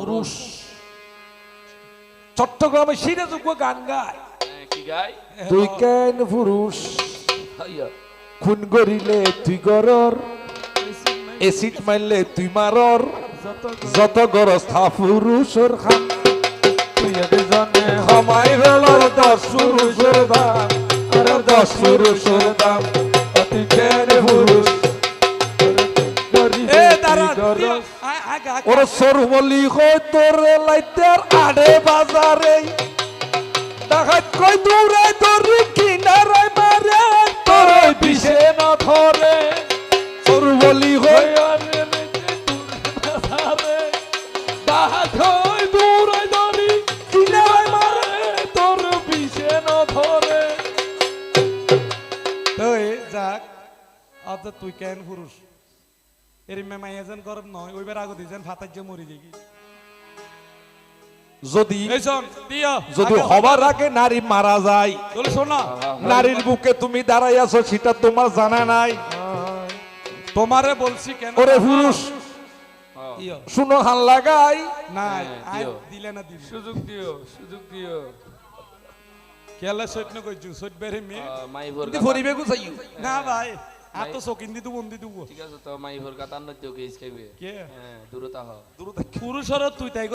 পুরুষ। চট্টগ্রামে সিরাজুগ্য গান গায়। হ্যাঁ, কি গাই তুই কেন পুরুষ? খুন করিলে তুই গরর এসিড মারলে তুই মারর। যত গরজ থা পুরুষর খান। তুই জানে হামাই বেলার দশ পুরুষের দাম। আরে দশ পুরুষের দাম। তুই কেন পুরুষ? ওরে সরবলি তোর লাইটার আড়ে বাজারে। ডাকাত কই দৌড়ে ধরি কিনারে মারে তোর পিছে না ধরে সরবলি কই ডাকাত কই দৌড়ে ধরি কিনারে মারে তোর পিছে না ধরে যাক তুই কেন পুরুষ? এর মেমাই এজন গরম নয় ওইবার আগত যেন ফাতার যে মরি যাই যদি যদি হবার আগে নারী মারা যায় শোনা নারীর বুকে তুমি দাঁড়াই আছো সেটা তোমার জানা নাই। তোমারে বলছি কেন? ওরে পুরুষ শুনো হান লাগাই। না হ্যাঁ। দিলে না দিবি সুযোগ দিও সুযোগ দিও। কেলা সৈন্য কইছু? সৈত বেরে মেয়ে? মাই ভোর না ভাই। আর তো চকিন দিতু বন্দি দিব ঠিক আছে তো মাই ভোর কাতান নদ্য কেস খাইবে কে হ্যাঁ দূরতা হ শরৎ তুই তাই